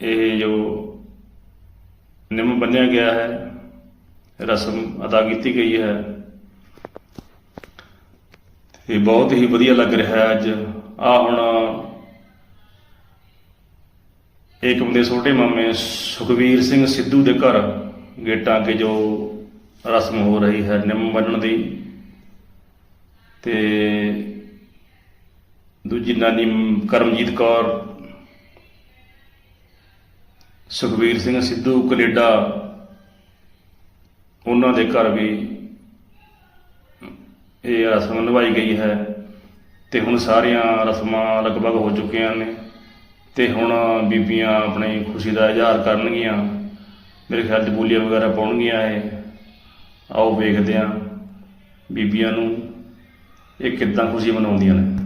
ਇਹ ਜੋ ਨਿੰਮ ਬੰਨਿਆ ਗਿਆ ਹੈ, ਰਸਮ ਅਦਾ ਕੀਤੀ ਗਈ ਹੈ, ਇਹ ਬਹੁਤ ਹੀ ਵਧੀਆ ਲੱਗ ਰਿਹਾ ਹੈ ਅੱਜ। ਆ ਹੁਣ ਏਕਮ ਦੇ ਛੋਟੇ ਮਾਮੇ, ਸੁਖਵੀਰ ਸਿੰਘ ਸਿੱਧੂ ਦੇ ਘਰ ਗੇਟਾਂ ਅੱਗੇ ਜੋ ਰਸਮ ਹੋ ਰਹੀ ਹੈ, ਨਿੰਮ ਬੰਨਣ ਦੀ। ਤੇ ਦੂਜੀ ਨਾਨੀ ਕਰਮਜੀਤ ਕੌਰ ਸੁਖਵੀਰ ਸਿੰਘ ਸਿੱਧੂ, ਕੈਨੇਡਾ। ਉਹਨਾਂ ਦੇ ਘਰ ਵੀ ਇਹ ਰਸਮ ਨਿਭਾਈ ਗਈ ਹੈ ਤੇ ਹੁਣ ਸਾਰੀਆਂ ਰਸਮਾਂ ਲਗਭਗ ਹੋ ਚੁੱਕੀਆਂ ਨੇ ਤੇ ਹੁਣ ਬੀਬੀਆਂ ਆਪਣੀ ਖੁਸ਼ੀ ਦਾ ਇਜ਼ਹਾਰ ਕਰਨਗੀਆਂ। ਮੇਰੇ ਖਿਆਲ 'ਚ ਬੋਲੀਆਂ ਵਗੈਰਾ ਪਾਉਣਗੀਆਂ ਇਹ। ਆਓ ਵੇਖਦੇ ਹਾਂ ਬੀਬੀਆਂ ਨੂੰ ਇਹ ਕਿੱਦਾਂ ਖੁਸ਼ੀ ਮਨਾਉਂਦੀਆਂ ਨੇ।